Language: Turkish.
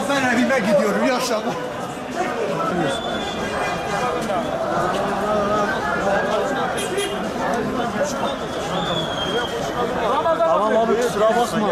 işime gidiyorum. İyi. Tamam abi kusura bakma.